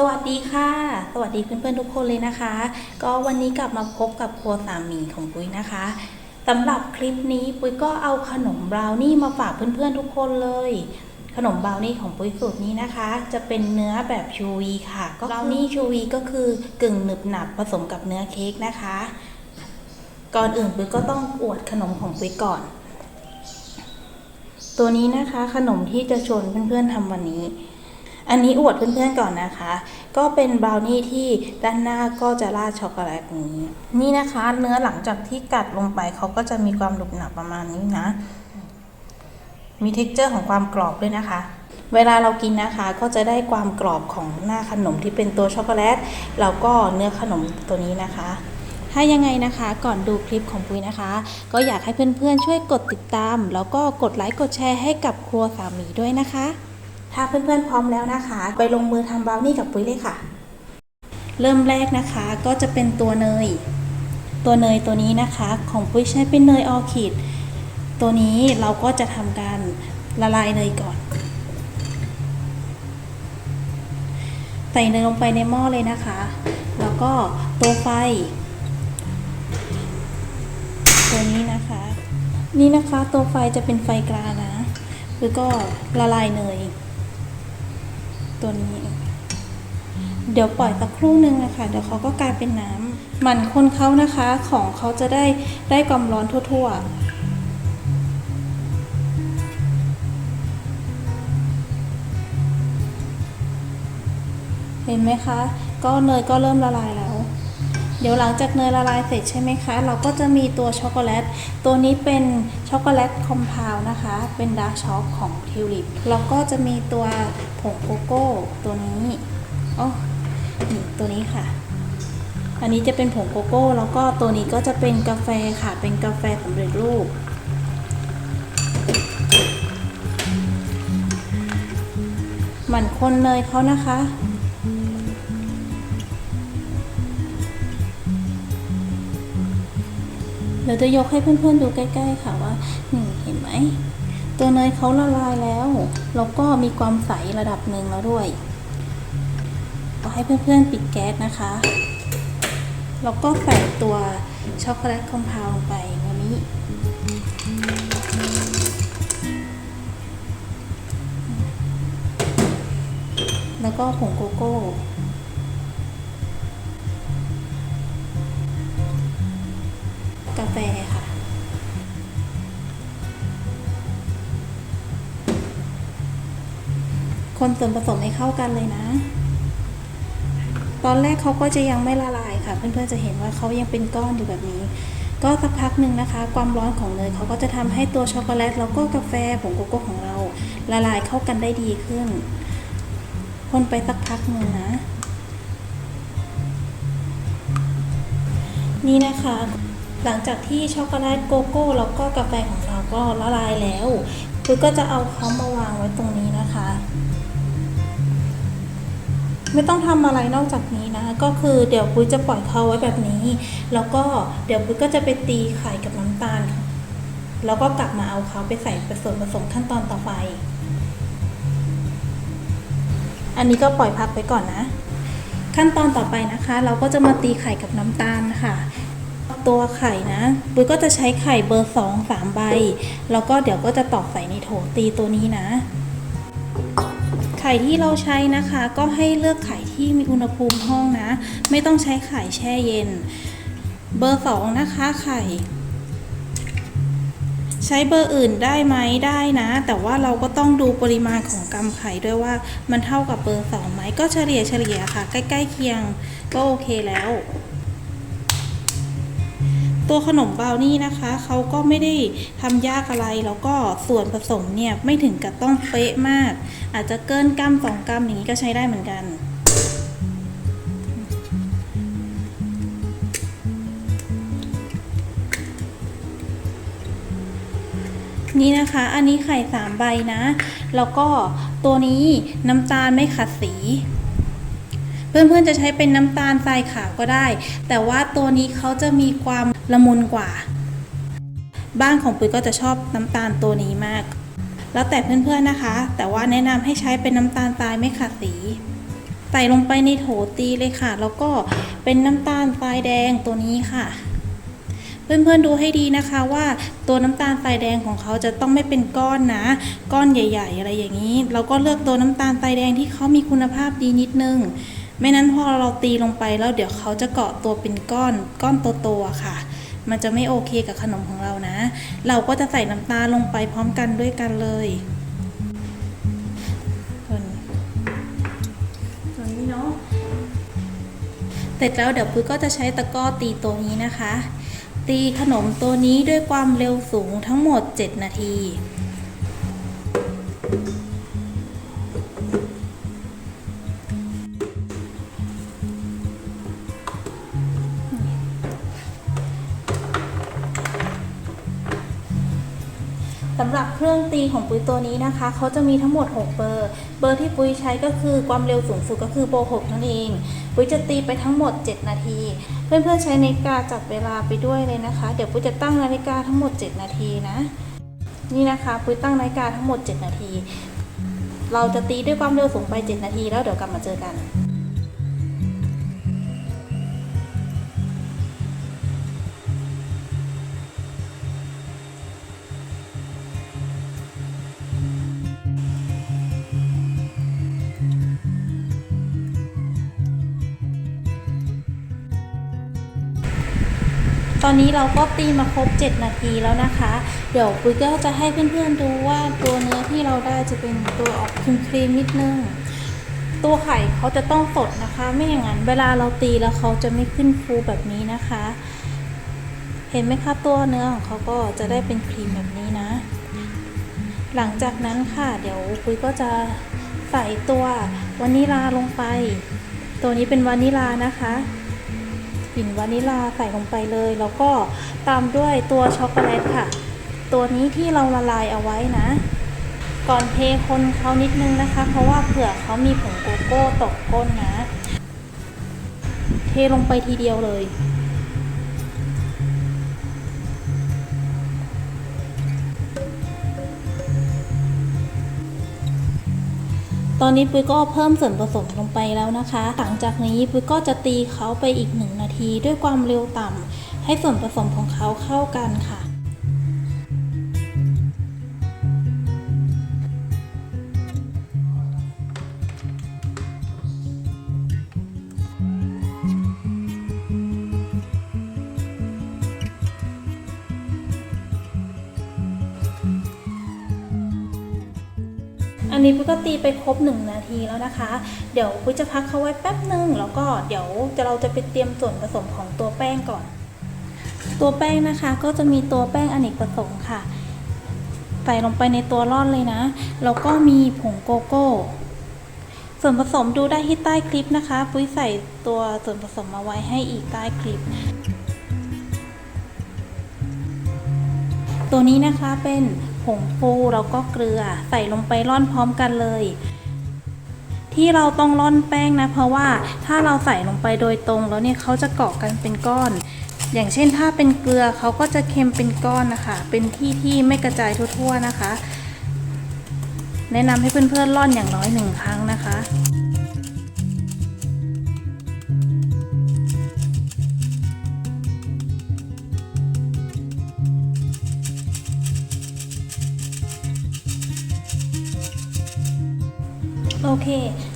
สวัสดีค่ะ สวัสดีเพื่อนๆทุกคนเลยนะคะ ก็วันนี้กลับมาพบกับครัวสามีของปุ้ยนะคะสำหรับคลิปนี้ปุ้ยก็เอาขนมบราวนี่มาฝากเพื่อนๆทุกคนเลย ขนมบราวนี่ของปุ้ยสูตรนี้นะคะ จะเป็นเนื้อแบบชูวีค่ะ ก็บราวนี่ชูวีก็คือกึ่งหนึบหนับผสมกับเนื้อเค้กนะคะ ก่อนอื่นปุ้ยก็ต้องอวดขนมของปุ้ยก่อน ตัวนี้นะคะขนมที่จะชวนเพื่อนๆทำวันนี้ อันนี้อวดเพื่อนๆก่อนนะคะ ก็เป็นบราวนี่ที่ด้านหน้าก็จะราดช็อกโกแลตนี้ นี่นะคะ เนื้อหลังจากที่กัดลงไปเขาก็จะมีความหนุบหนับประมาณนี้นะ มีเท็กเจอร์ของความกรอบด้วยนะคะเวลาเรากินนะคะก็จะได้ความกรอบของหน้าขนมที่เป็นตัวช็อกโกแลตแล้วก็เนื้อขนมตัวนี้นะคะ ถ้ายังไงนะคะก่อนดูคลิปของปุ้ยนะคะ ก็อยากให้เพื่อนๆช่วยกดติดตาม แล้วก็กดไลค์กดแชร์ให้กับครัวสามีด้วยนะคะ ถ้าเพื่อนๆพร้อมแล้วนะคะ ไปลงมือทำบราวนี่กับปุ้ยเลยค่ะ เริ่มแรกนะคะก็จะเป็นตัวเนย ตัวเนยตัวนี้นะคะ ของปุ้ยใช้เป็นเนยออคิดตัวนี้เราก็จะทำการละลายเนยก่อน ใส่เนยลงไปในหม้อเลยนะคะ แล้วก็ตัวไฟ ตัวนี้นะคะ นี่นะคะตัวไฟจะเป็นไฟกลางนะ แล้วก็ละลายเนย ตัวนี้ เดี๋ยวปล่อยสักครู่หนึ่งนะคะ เดี๋ยวเขาก็กลายเป็นน้ำหมันคนเขานะคะ ของเขาจะได้ได้ความร้อนทั่ว ๆเห็นไหมคะ ก็เนยก็เริ่มละลายแล้ว เดี๋ยวหลังจากเนยละลายเสร็จใช่ไหมคะ เราก็จะมีตัวช็อกโกแลต ตัวนี้เป็นช็อกโกแลตคอมเพลนะคะ เป็นดาร์กช็อกของทิวลิป แล้วก็จะมีตัวผงโกโก้ตัวนี้อ๋อนี่ตัวนี้ค่ะ อันนี้จะเป็นผงโกโก้ แล้วก็ตัวนี้ก็จะเป็นกาแฟค่ะ เป็นกาแฟสำเร็จรูปหมั่นคนเนยเขานะคะ ดี๋ยวจะยกให้เพื่อนๆดูใกล้ ๆ ค่ะว่านี่เห็นไหมตัวเนยเขาละลายแล้วแล้วก็มีความใสระดับหนึ่งแล้วด้วยก็ให้เพื่อนๆปิดแก๊สนะคะแล้วก็ใส่ตัวช็อกโกแลตคอมเพลลงไปวันนี้แล้วก็ผงโกโก้ กาแฟค่ะ คนส่วนผสมให้เข้ากันเลยนะ ตอนแรกเขาก็จะยังไม่ละลายค่ะ เพื่อนๆจะเห็นว่าเขายังเป็นก้อนอยู่แบบนี้ ก็สักพักหนึ่งนะคะ ความร้อนของเนยเขาก็จะทำให้ตัวช็อกโกแลตแล้วก็กาแฟผงโกโก้ของเรา ละลายเข้ากันได้ดีขึ้น คนไปสักพักหนึ่งนะนี่นะคะ หลังจากที่ช็อกโกแลตโกโก้แล้วก็กาแฟของเราก็ละลายแล้วปุ้ยก็จะเอาเขามาวางไว้ตรงนี้นะคะ ไม่ต้องทำอะไรนอกจากนี้นะ ก็คือเดี๋ยวปุ้ยจะปล่อยเขาไว้แบบนี้ แล้วก็เดี๋ยวปุ้ยก็จะไปตีไข่กับน้ำตาล แล้วก็กลับมาเอาเขาไปใส่ผสมผสมขั้นตอนต่อไป อันนี้ก็ปล่อยพักไปก่อนนะ ขั้นตอนต่อไปนะคะ เราก็จะมาตีไข่กับน้ำตาลค่ะ ตัวไข่นะปุ้ยก็จะใช้ไข่เบอร์สองสามใบ แล้วก็เดี๋ยวก็จะตอกใส่ในโถตีตัวนี้นะ ไข่ที่เราใช้นะคะ ก็ให้เลือกไข่ที่มีอุณหภูมิห้องนะ ไม่ต้องใช้ไข่แช่เย็น เบอร์สองนะคะไข่ ใช้เบอร์อื่นได้ไหมได้นะ แต่ว่าเราก็ต้องดูปริมาณของกำไข่ด้วยว่ามันเท่ากับเบอร์สองไหมก็เฉลี่ยเฉลี่ยค่ะ ใกล้ๆเคียงก็โอเคแล้ว ตัวขนมบราวนี่นะคะเขาก็ไม่ได้ทำยากอะไร แล้วก็ส่วนผสมเนี่ยไม่ถึงกับต้องเป๊ะมาก อาจจะเกินกรัมสองกรัมอย่างนี้ก็ใช้ได้เหมือนกันนี่นะคะ อันนี้ไข่สามใบนะ แล้วก็ตัวนี้น้ำตาลไม่ขัดสี เพื่อนๆจะใช้เป็นน้ำตาลทรายขาวก็ได้ แต่ว่าตัวนี้เขาจะมีความ ละมุนกว่า บ้านของปุ้ยก็จะชอบน้ำตาลตัวนี้มาก แล้วแต่เพื่อนๆนะคะ แต่ว่าแนะนำให้ใช้เป็นน้ำตาลทรายไม่ขัดสีใส่ลงไปในโถตีเลยค่ะ แล้วก็เป็นน้ำตาลทรายแดงตัวนี้ค่ะ เพื่อนๆดูให้ดีนะคะว่าตัวน้ำตาลทรายแดงของเขาจะต้องไม่เป็นก้อนนะ ก้อนใหญ่ ๆ อะไรอย่างนี้ เราก็เลือกตัวน้ำตาลทรายแดงที่เขามีคุณภาพดีนิดนึง ไม่นั้นพอเราตีลงไปแล้วเดี๋ยวเขาจะเกาะตัวเป็นก้อนก้อนโตๆค่ะ มันจะไม่โอเคกับขนมของเรานะ เราก็จะใส่น้ำตาลลงไปพร้อมกันด้วยกันเลยส่วนี้เนาะเสร็จแล้วเดี๋ยวปุ้ยก็จะใช้ตะกร้อตีตัวนี้นะคะ ตีขนมตัวนี้ด้วยความเร็วสูงทั้งหมด 7 นาที สำหรับเครื่องตีของปุ้ยตัวนี้นะคะเขาจะมีทั้งหมด 6 เบอร์ เบอร์ที่ปุ้ยใช้ก็คือความเร็วสูงสุดก็คือเบอร์6นั่นเอง ปุ้ยจะตีไปทั้งหมด 7 นาที เพื่อนๆใช้นาฬิกาจับเวลาไปด้วยเลยนะคะ เดี๋ยวปุ้ยจะตั้งนาฬิกาทั้งหมด 7 นาทีนะ นี่นะคะปุ้ยตั้งนาฬิกาทั้งหมด 7 นาที เราจะตีด้วยความเร็วสูงไป 7 นาที แล้วเดี๋ยวกลับมาเจอกัน ตอนนี้เราก็ตีมาครบ 7 นาทีแล้วนะคะ เดี๋ยวปุ้ยก็จะให้เพื่อนๆดูว่าตัวเนื้อที่เราได้จะเป็นตัวออกครีมๆนิดนึงตัวไข่เขาจะต้องสดนะคะ ไม่อย่างนั้นเวลาเราตีแล้วเขาจะไม่ขึ้นฟูแบบนี้นะคะ เห็นไหมคะตัวเนื้อของเขาก็จะได้เป็นครีมแบบนี้นะ หลังจากนั้นค่ะเดี๋ยวปุ้ยก็จะใส่ตัววานิลาลงไป ตัวนี้เป็นวานิลานะคะ ลิ่นวานิลาใส่ลงไปเลย แล้วก็ตามด้วยตัวช็อกโกแลตค่ะ ตัวนี้ที่เราละลายเอาไว้นะ ก่อนเทคนเขานิดนึงนะคะ เพราะว่าเผื่อเขามีผงโกโก้ตกก้นนะ เทลงไปทีเดียวเลย ตอนนี้ปุ้ยก็เพิ่มส่วนผสมลงไปแล้วนะคะ หลังจากนี้ปุ้ยก็จะตีเขาไปอีกหนึ่งนาทีด้วยความเร็วต่ำให้ส่วนผสมของเขาเข้ากันค่ะ นนี้ปุ้ยก็ตีไปครบหนึ่งนาทีแล้วนะคะ เดี๋ยวปุ้ยจะพักเขาไว้แป๊บหนึ่งแล้วก็เดี๋ยวจะเราจะไปเตรียมส่วนผสมของตัวแป้งก่อน ตัวแป้งนะคะก็จะมีตัวแป้งอเนกประสงค์ค่ะ ใส่ลงไปในตัวร่อนเลยนะ แล้วก็มีผงโกโก้ ส่วนผสมดูได้ที่ใต้คลิปนะคะ ปุ้ยใส่ตัวส่วนผสมมาไว้ให้อีกใต้คลิปตัวนี้นะคะเป็น งฟูแล้วก็เกลือใส่ลงไปร่อนพร้อมกันเลย ที่เราต้องร่อนแป้งนะ เพราะว่าถ้าเราใส่ลงไปโดยตรงแล้วเนี่ยเขาจะเกาะกันเป็นก้อน อย่างเช่นถ้าเป็นเกลือเขาก็จะเค็มเป็นก้อนนะคะ เป็นที่ที่ไม่กระจายทั่วๆนะคะ แนะนำให้เพื่อนๆร่อนอย่างน้อยหนึ่งครั้งนะคะ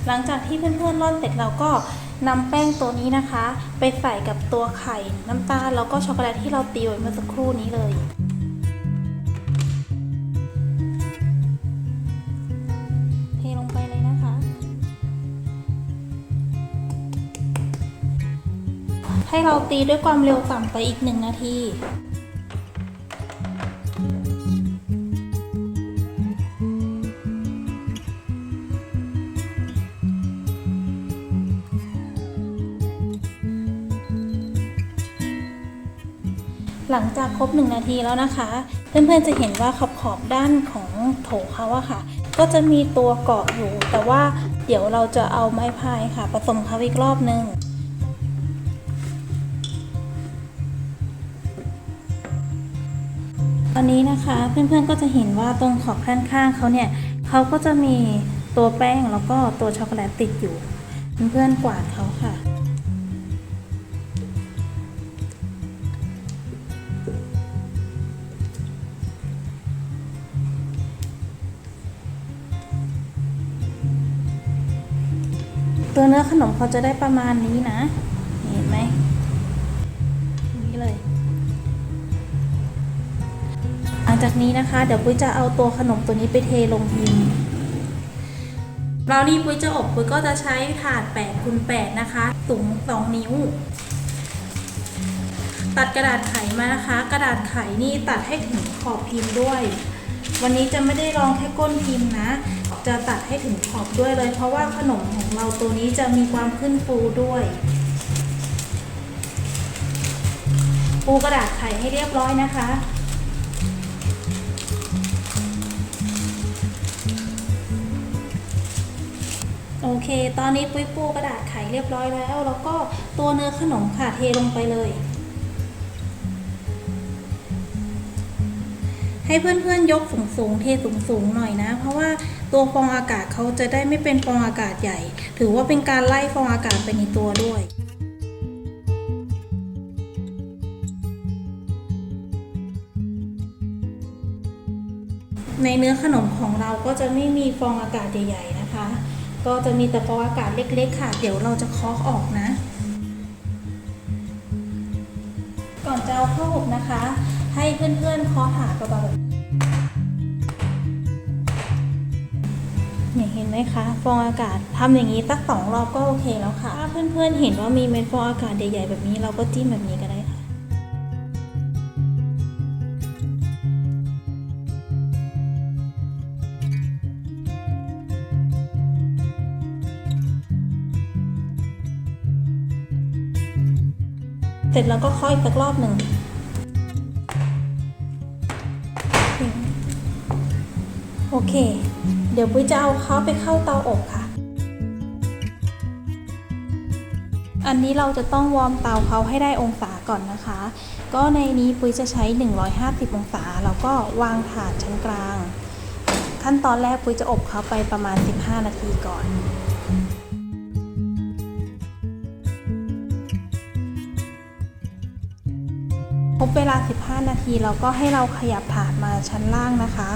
หลังจากที่เพื่อนๆร่อนเสร็จเราก็นำแป้งตัวนี้นะคะ ไปใส่กับตัวไข่น้ำตาลแล้วก็ช็อกโกแลตที่เราตีไว้เมื่อสักครู่นี้เลยเทลงไปเลยนะคะให้เราตีด้วยความเร็วต่ำไปอีกหนึ่งนาที หลังจากครบ 1 นาทีแล้วนะคะ เพื่อนๆจะเห็นว่าขอบขอบด้านของโถเขาอะค่ะ ก็จะมีตัวเกาะอยู่ แต่ว่าเดี๋ยวเราจะเอาไม้พายค่ะผสมเขาอีกรอบนึงตอนนี้นะคะเพื่อนๆก็จะเห็นว่าตรงขอบข้างๆเขาเนี่ยเขาก็จะมีตัวแป้งแล้วก็ตัวช็อกโกแลตติดอยู่ เพื่อนๆกวาดเขาค่ะ ตัวเนื้อขนมเขาจะได้ประมาณนี้นะ เห็นไหมนี้เลย หลังจากนี้นะคะ เดี๋ยวปุ้ยจะเอาตัวขนมตัวนี้ไปเทลงพิมพ์บรานี่ปุ้ยจะอบปุ้ยก็จะใช้ถาด8คูณ8นะคะสูง2นิ้ว ตัดกระดาษไขมานะคะ กระดาษไขนี่ตัดให้ถึงขอบพิมพ์ด้วย วันนี้จะไม่ได้รองแค่ก้นพิมพ์นะ จะตัดให้ถึงขอบด้วยเลย เพราะว่าขนมของเราตัวนี้จะมีความขึ้นฟูด้วย ปูกระดาษไขให้เรียบร้อยนะคะโอเค ตอนนี้ปุ้ยปูกระดาษไขเรียบร้อยแล้ว แล้วก็ตัวเนื้อขนมค่ะเทลงไปเลย ให้เพื่อนๆยกสูงๆ เทสูงๆ หน่อยนะ เพราะว่า ตัวฟองอากาศเขาจะได้ไม่เป็นฟองอากาศใหญ่ ถือว่าเป็นการไล่ฟองอากาศไปในตัวด้วยในเนื้อขนมของเราก็จะไม่มีฟองอากาศใหญ่ๆนะคะ ก็จะมีแต่ฟองอากาศเล็กๆค่ะ เดี๋ยวเราจะเคาะออกนะ ก่อนจะเอาเข้าอบนะคะ ให้เพื่อนๆเคาะหาเบาๆเนี่ย ไหมคะ ฟองอากาศทำอย่างนี้ตักสองรอบก็โอเคแล้วค่ะ ถ้าเพื่อนๆเห็นว่ามีเม็ดฟองอากาศใหญ่ๆแบบนี้เราก็จิ้มแบบนี้ก็ได้ค่ะเสร็จแล้วก็ค่อยสักรอบหนึ่ง โอเค เดี๋ยวปุ้ยจะเอาเขาไปเข้าเตาอบค่ะ อันนี้เราจะต้องวอร์มเตาเขาให้ได้องศาก่อนนะคะ ก็ในนี้ปุ้ยจะใช้ 150 องศา แล้วก็วางถาดชั้นกลาง ขั้นตอนแรกปุ้ยจะอบเขาไปประมาณ 15 นาทีก่อนครบเวลา 15 นาทีเราก็ให้เราขยับถาดมาชั้นล่างนะคะ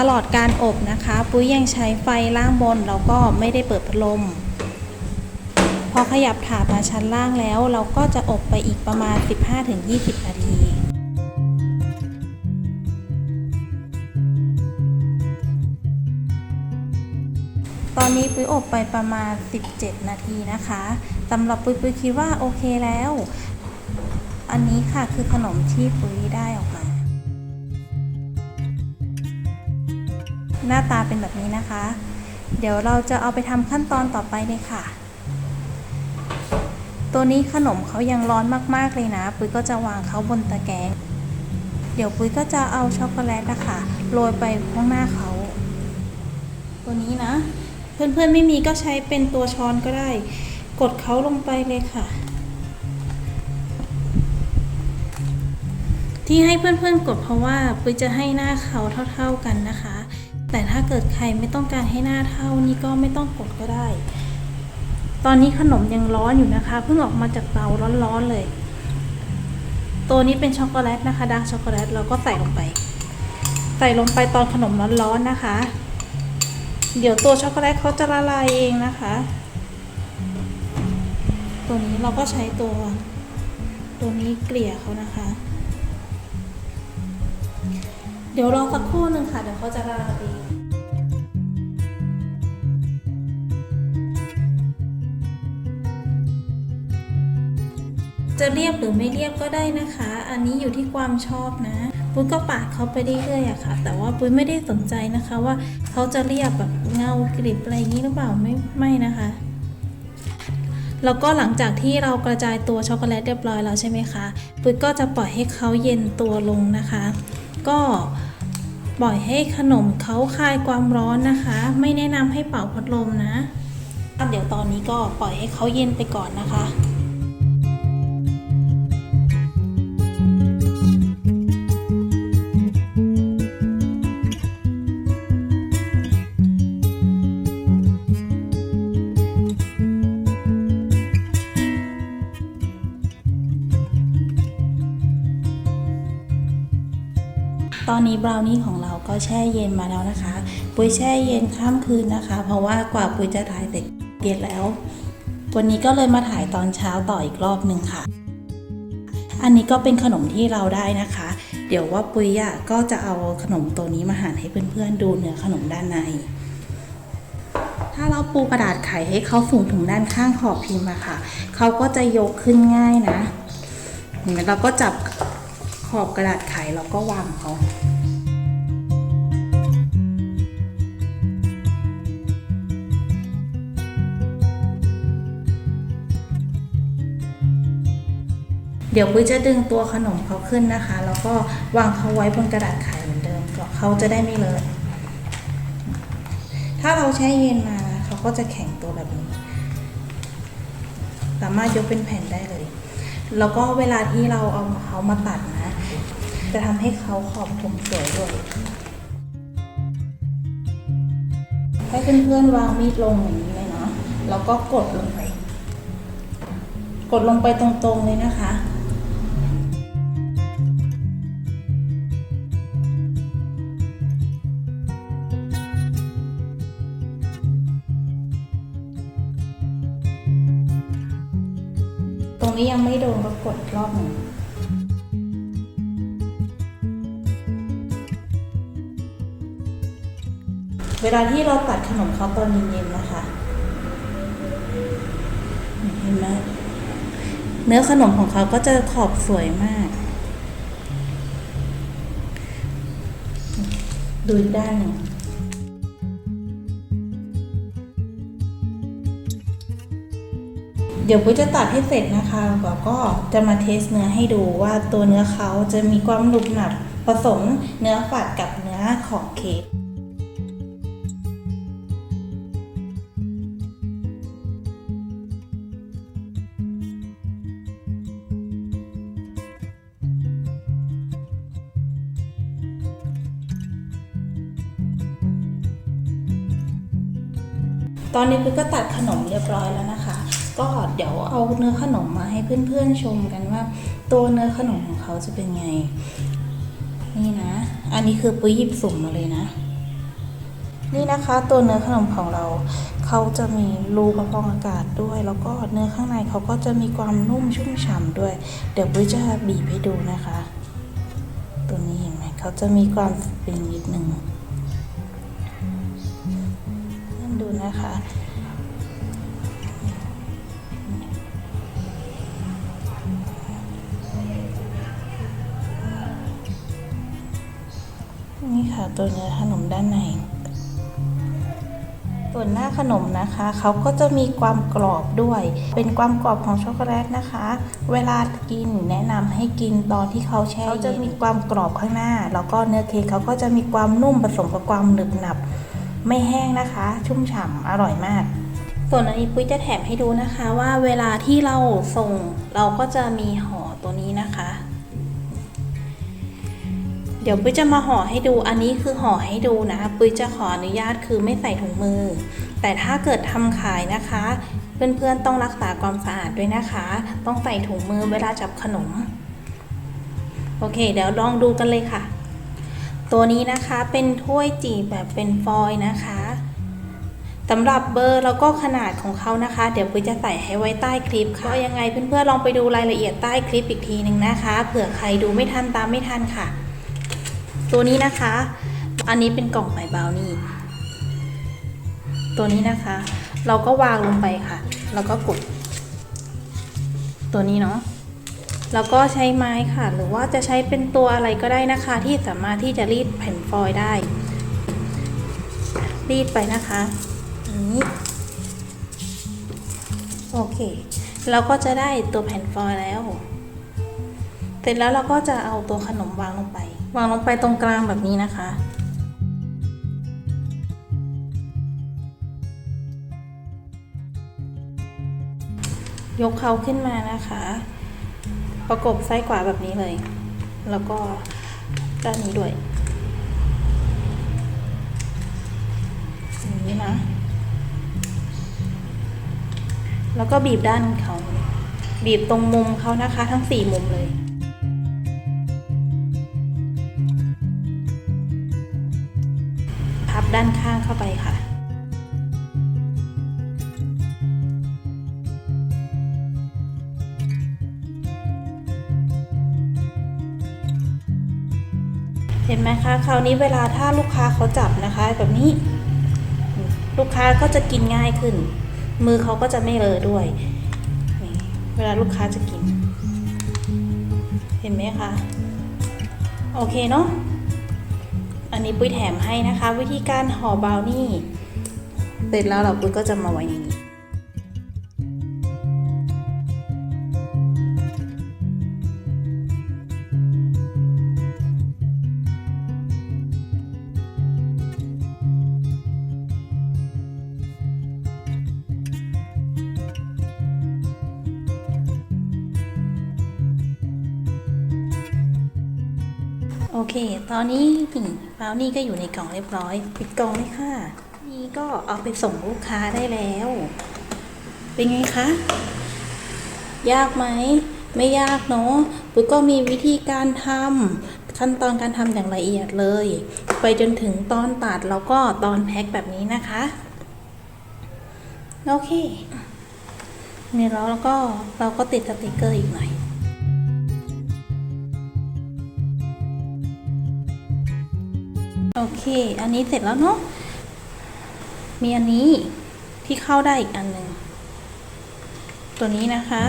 ตลอดการอบนะคะ ปุ้ยยังใช้ไฟล่างบนแล้วก็ไม่ได้เปิดพัดลม พอขยับถาดมาชั้นล่างแล้ว เราก็จะอบไปอีกประมาณ 15-20 นาทีตอนนี้ปุ้ยอบไปประมาณ 17 นาทีนะคะสำหรับปุ้ยปุ้ยคิดว่าโอเคแล้ว อันนี้ค่ะคือขนมที่ปุ้ยได้ออกมา หน้าตาเป็นแบบนี้นะคะ เดี๋ยวเราจะเอาไปทำขั้นตอนต่อไปเลยค่ะ ตัวนี้ขนมเขายังร้อนมากๆเลยนะ ปุ้ยก็จะวางเขาบนตะแกรงเดี๋ยวปุ้ยก็จะเอาช็อกโกแลตนะคะโรยไปข้างหน้าเขา ตัวนี้นะ เพื่อนๆไม่มีก็ใช้เป็นตัวช้อนก็ได้ กดเขาลงไปเลยค่ะที่ให้เพื่อนๆกดเพราะว่าปุ้ยจะให้หน้าเขาเท่า ๆกันนะคะ แต่ถ้าเกิดใครไม่ต้องการให้หน้าเท่านี่ก็ไม่ต้องกดก็ได้ ตอนนี้ขนมยังร้อนอยู่นะคะ เพิ่งออกมาจากเตาร้อนๆเลย ตัวนี้เป็นช็อกโกแลตนะคะดาร์กช็อกโกแลตเราก็ใส่ลงไป ใส่ลงไปตอนขนมร้อนๆนะคะ เดี๋ยวตัวช็อกโกแลตเขาจะละลายเองนะคะ ตัวนี้เราก็ใช้ตัว ตัวนี้เกลี่ยเขานะคะเดี๋ยวรอสักครู่หนึ่งค่ะ เดี๋ยวเขาจะละลายเอง จะเรียบหรือไม่เรียบก็ได้นะคะ อันนี้อยู่ที่ความชอบนะ ปุ้ยก็ปาดเขาไปเรื่อยๆอะค่ะ แต่ว่าปุ้ยไม่ได้สนใจนะคะว่าเขาจะเรียบแบบเงากริบอะไรอย่างนี้หรือเปล่าไม่ไม่นะคะแล้วก็หลังจากที่เรากระจายตัวช็อกโกแลตเรียบร้อยแล้วใช่ไหมคะ ปุ้ยก็จะปล่อยให้เขาเย็นตัวลงนะคะ ก็ปล่อยให้ขนมเขาคลายความร้อนนะคะ ไม่แนะนำให้เป่าพัดลมนะ เดี๋ยวตอนนี้ก็ปล่อยให้เขาเย็นไปก่อนนะคะ นี้บราวนี่ของเราก็แช่เย็นมาแล้วนะคะ ปุ้ยแช่เย็นข้ามคืนนะคะ เพราะว่ากว่าปุ้ยจะถ่ายเสร็จเย็นแล้ว วันนี้ก็เลยมาถ่ายตอนเช้าต่ออีกรอบหนึ่งค่ะ อันนี้ก็เป็นขนมที่เราได้นะคะ เดี๋ยวว่าปุ้ยอะก็จะเอาขนมตัวนี้มาหั่นให้เพื่อนๆดูเนื้อขนมด้านในถ้าเราปูกระดาษไขให้เขาสูงถึงด้านข้างขอบพิมพ์อะค่ะ เขาก็จะยกขึ้นง่ายนะเห็นไหมเราก็จับขอบกระดาษไขแล้วก็วางเขา เดี๋ยวปุ้ยจะดึงตัวขนมเขาขึ้นนะคะ แล้วก็วางเขาไว้บนกระดาษไขเหมือนเดิมเขาจะได้ไม่เลอะถ้าเราแช่เย็นมานะเขาก็จะแข็งตัวแบบนี้ สามารถยกเป็นแผ่นได้เลย แล้วก็เวลาที่เราเอาเขามาตัดนะ จะทำให้เขาขอบผมสวยด้วยให้เพื่อนๆวางมีดลงอย่างนี้เลยเนาะแล้วก็กดลงไป กดลงไปตรงๆเลยนะคะ กดอีกรอบหนึ่งเวลาที่เราตัดขนมเขาตอนเย็นๆนะคะ เห็นไหมเนื้อขนมของเขาก็จะขอบสวยมาก ดูด้านหนึ่ง เดี๋ยวปุ้ยจะตัดให้เสร็จนะคะแล้วก็จะมาเทสเนื้อให้ดูว่าตัวเนื้อเขาจะมีความหนุบหนับผสมเนื้อฝัดกับเนื้อของเค้กตอนนี้ปุ้ยก็ตัดขนมเรียบร้อยแล้วนะคะ ก็เดี๋ยวเอาเนื้อขนมมาให้เพื่อนๆชมกันว่า ตัวเนื้อขนมของเขาจะเป็นไง นี่นะ อันนี้คือปุ้ยหยิบสุ่มมาเลยนะ นี่นะคะตัวเนื้อขนมของเรา เขาจะมีรูกระพองอากาศด้วย แล้วก็เนื้อข้างในเขาก็จะมีความนุ่มชุ่มฉ่ำด้วย เดี๋ยวปุ้ยจะบีบให้ดูนะคะ ตัวนี้เห็นไหมเขาจะมีความสปริงนิดนึงนั่นดูนะคะ ค่ะตัวเนื้อขนมด้านใน ส่วนหน้าขนมนะคะเขาก็จะมีความกรอบด้วย เป็นความกรอบของช็อกโกแลตนะคะ เวลากินแนะนำให้กินตอนที่เขาแช่เขาจะมีความกรอบข้างหน้า แล้วก็เนื้อเค้กเขาก็จะมีความนุ่มผสมกับความหนึบหนับ ไม่แห้งนะคะ ชุ่มฉ่ำอร่อยมากส่วนอันนี้ปุ้ยจะแถมให้ดูนะคะว่าเวลาที่เราส่งเราก็จะมีห่อ เดี๋ยวปุ้ยจะมาห่อให้ดูอันนี้คือห่อให้ดูนะปุ้ยจะขออนุญาตคือไม่ใส่ถุงมือ แต่ถ้าเกิดทำขายนะคะ เพื่อนๆต้องรักษาความสะอาดด้วยนะคะ ต้องใส่ถุงมือเวลาจับขนม โอเค เดี๋ยวลองดูกันเลยค่ะ ตัวนี้นะคะเป็นถ้วยจีบแบบเป็นฟอยนะคะสำหรับเบอร์แล้วก็ขนาดของเขานะคะ เดี๋ยวปุ้ยจะใส่ให้ไว้ใต้คลิปค่ะยังไงเพื่อนๆลองไปดูรายละเอียดใต้คลิปอีกทีหนึ่งนะคะเผื่อใครดูไม่ทันตามไม่ทันค่ะ ตัวนี้นะคะ อันนี้เป็นกล่องใบราวนี่ ตัวนี้นะคะ เราก็วางลงไปค่ะ แล้วก็กด ตัวนี้เนาะ แล้วก็ใช้ไม้ค่ะ หรือว่าจะใช้เป็นตัวอะไรก็ได้นะคะ ที่สามารถที่จะรีดแผ่นฟอยล์ได้ รีดไปนะคะอย่างนี้โอเค เราก็จะได้ตัวแผ่นฟอยล์แล้ว สร็จแล้วเราก็จะเอาตัวขนมวางลงไป วางลงไปตรงกลางแบบนี้นะคะ ยกเขาขึ้นมานะคะ ประกบซ้ายขวาแบบนี้เลย แล้วก็ด้านนี้ด้วยอย่างนี้นะ แล้วก็บีบด้านเขา บีบตรงมุมเขานะคะ ทั้งสี่มุมเลย ด้านข้างเข้าไปค่ะ เห็นไหมคะ คราวนี้เวลาถ้าลูกค้าเขาจับนะคะ แบบนี้ ลูกค้าก็จะกินง่ายขึ้น มือเขาก็จะไม่เลอะด้วย เวลาลูกค้าจะกิน เห็นไหมคะ โอเคเนาะ นี้ปุ้ยแถมให้นะคะ วิธีการห่อบราวนี่เสร็จแล้วเราปุ้ยก็จะมาไว้ในนี้ โอเค ตอนนี้นี่บราวนี่ก็อยู่ในกล่องเรียบร้อย ปิดกล่องเลยค่ะ นี่ก็เอาไปส่งลูกค้าได้แล้ว เป็นไงคะ ยากไหม ไม่ยากเนาะปุ๊กก็มีวิธีการทำขั้นตอนการทำอย่างละเอียดเลย ไปจนถึงตอนตัดแล้วก็ตอนแพ็คแบบนี้นะคะ โอเคนี่แล้วแล้วก็เราก็ติดสติกเกอร์อีกหน่อย เค อันนี้เสร็จแล้วเนาะ มีอันนี้ที่เข้าได้อีกอันหนึ่ง ตัวนี้นะคะ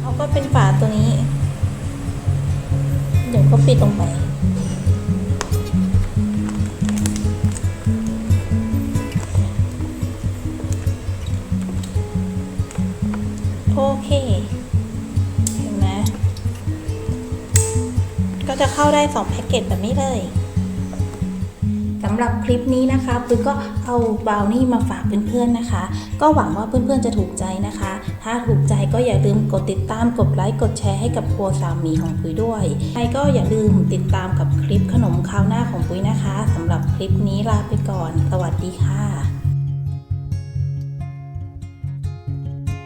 เอาก็เป็นฝาตัวนี้ เดี๋ยวก็ปิดลงไป โอเค เห็นไหมก็จะเข้าได้2แพ็กเกจแบบนี้เลย สำหรับคลิปนี้นะคะปุ้ยก็เอาบราวนี่มาฝากเพื่อนๆนะคะ ก็หวังว่าเพื่อนๆจะถูกใจนะคะ ถ้าถูกใจก็อย่าลืมกดติดตามกดไลค์กดแชร์ให้กับครัวสามีของปุ้ยด้วยใครก็อย่าลืมติดตามกับคลิปขนมคราวหน้าของปุ้ยนะคะสำหรับคลิปนี้ลาไปก่อน สวัสดีค่ะ